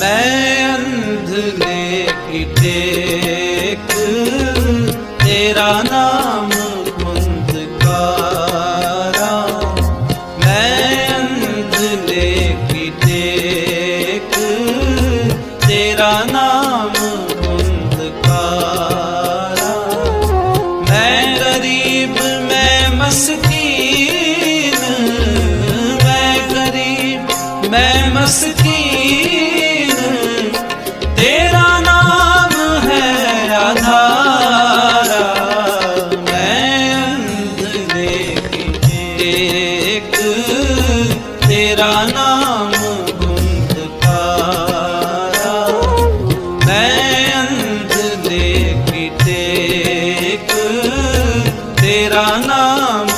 ਮੈਂ ਅੰਧ ਨੇ ਤੇਰਾ ਨਾਮ ਮੁੰਦਕਾਰਾ ਮੈਂ ਅੰਧ ਨੇ ਕੀ ਤੇਰਾ ਨਾਮ ਮੁੰਦਕਾਰਾ ਮੈਂ ਗਰੀਬ, ਮੈਂ ਮਸਕੀਨ, ਮੈਂ ਗਰੀਬ, ਮੈਂ ਮਸਕੀਨ। ਤੇਰਾ ਨਾਮ ਹੈ ਆਧਾਰਾ ਮੈਂ ਅੰਧ ਦੇਖੀ ਇੱਕ ਤੇਰਾ ਨਾਮ ਗੁੰਦ ਤਾਰਾ ਮੈਂ ਅੰਧ ਦੇਖੀ ਇੱਕ ਤੇਰਾ ਨਾਮ